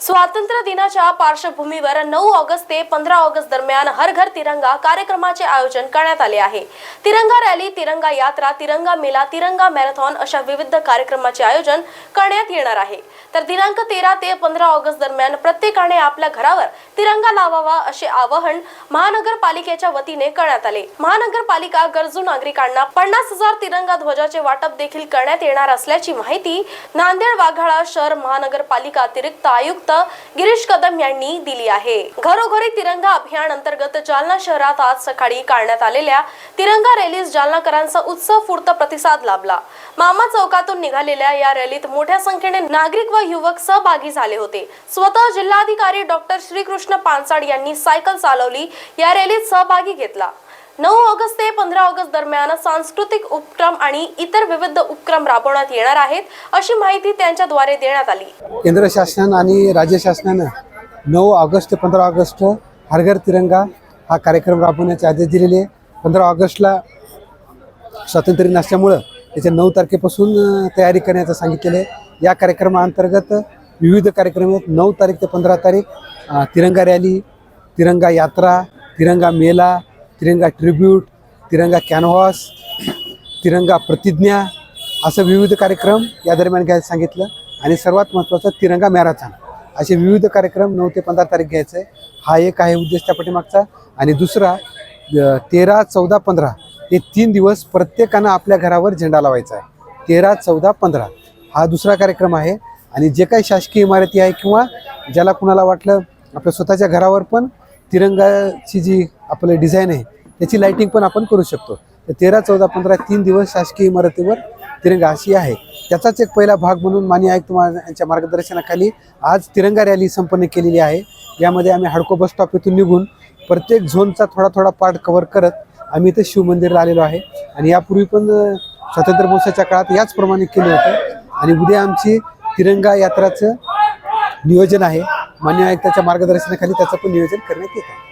स्वातंत्र्य दिनाच्या पार्श्वभूमीवर नऊ ऑगस्ट ते पंधरा ऑगस्ट दरम्यान हर घर तिरंगा कार्यक्रमाचे आयोजन करण्यात आले आहे. तिरंगा रॅली तिरंगा यात्रा तिरंगा मेला तिरंगा मॅरेथॉन अशा विविध कार्यक्रमाचे आयोजन करण्यात येणार आहे. तर दिनांक तेरा ते पंधरा ऑगस्ट दरम्यान प्रत्येकाने आपल्या घरावर तिरंगा लावावा असे आवाहन महानगरपालिकेच्या वतीने करण्यात आले. महानगरपालिका गरजू नागरिकांना पन्नास हजार तिरंगा ध्वजाचे वाटप देखील करण्यात येणार असल्याची माहिती नांदेड वाघाळा शहर महानगरपालिका अतिरिक्त आयुक्त गिरीश कदम यांनी दिली आहे. घरोघरी तिरंगा अभियान अंतर्गत जालना शहरात आज सकाळी काढण्यात आलेल्या तिरंगा रॅलीस जालनाकरांचा उत्सवपूर्त प्रतिसाद लाभला. मामा चौकातून निघालेल्या या रॅलीत मोठ्या संख्येने नागरिक व युवक सहभागी झाले होते. स्वतः जिल्हाधिकारी डॉक्टर श्रीकृष्ण पानसाड यांनी सायकल चालवली या रॅलीत सहभागी घेतला. नऊ ऑगस्ट ते पंधरा ऑगस्ट दरम्यान सांस्कृतिक उपक्रम आणि इतर विविध उपक्रम राबवण्यात येणार आहेत अशी माहिती त्यांच्याद्वारे देण्यात आली. केंद्र शासन आणि राज्य शासनानं नऊ ऑगस्ट ते पंधरा ऑगस्ट हरघर तिरंगा हा कार्यक्रम राबवण्याचे आदेश दिलेले आहे. पंधरा ऑगस्टला स्वातंत्र्य दिन असल्यामुळं त्याच्या नऊ तारखेपासून तयारी करण्याचं सांगितलेलं आहे. या कार्यक्रमाअंतर्गत विविध कार्यक्रम आहेत. नऊ तारीख ते पंधरा तारीख तिरंगा रॅली तिरंगा यात्रा तिरंगा मेला तिरंगा ट्रिब्यूट तिरंगा कॅनव्हास तिरंगा प्रतिज्ञा असं विविध कार्यक्रम या दरम्यान घ्यायला सांगितलं. आणि सर्वात महत्त्वाचं तिरंगा मॅरेथॉन. असे विविध कार्यक्रम नऊ ते पंधरा तारीख घ्यायचं. आहे हा एक आहे उद्देश त्या पाठीमागचा. आणि दुसरा तेरा चौदा पंधरा हे तीन दिवस प्रत्येकानं आपल्या घरावर झेंडा लावायचा आहे. तेरा चौदा पंधरा हा दुसरा कार्यक्रम आहे. आणि जे काही शासकीय इमारती आहे किंवा ज्याला कुणाला वाटलं आपल्या स्वतःच्या घरावर पण तिरंगाची जी आपलं डिझाईन आहे त्याची लाईटिंग पण आपण करू शकतो. तर तेरा चौदा पंधरा तीन दिवस शासकीय इमारतीवर तिरंगा अशी आहे. त्याचाच एक पहिला भाग म्हणून मान्य आयुक्त मा- यांच्या मार्गदर्शनाखाली आज तिरंगा रॅली संपन्न केलेली आहे. यामध्ये आम्ही हडको बस स्टॉप येथून निघून प्रत्येक झोनचा थोडा थोडा पार्ट कव्हर करत आम्ही इथं शिवमंदिरला आलेलो आहे. आणि यापूर्वी पण स्वातंत्र्य दिवसाच्या काळात याचप्रमाणे केलं होतं. आणि उद्या आमची तिरंगा यात्राचं नियोजन आहे. मान्य आयुक्ताच्या मार्गदर्शनाखाली त्याचं पण नियोजन करण्यात येत आहे.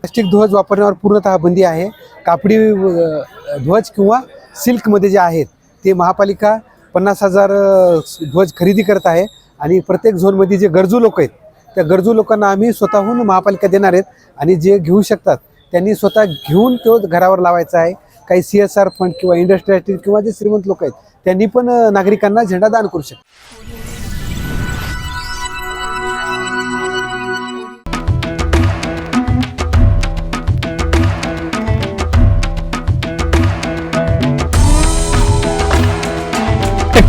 प्लास्टिक ध्वज वापरण्यावर पूर्णतः बंदी आहे. कापडी ध्वज किंवा सिल्कमध्ये जे आहेत ते महापालिका पन्नास हजार ध्वज खरेदी करत आहे आणि प्रत्येक झोनमध्ये जे गरजू लोक आहेत त्या गरजू लोकांना आम्ही स्वतःहून महापालिका देणार आहेत आणि जे घेऊ शकतात त्यांनी स्वतः घेऊन तो घरावर लावायचा आहे. काही सी एस आर फंड किंवा इंडस्ट्रियल किंवा जे श्रीमंत लोक आहेत त्यांनी पण नागरिकांना झेंडा दान करू शकतात.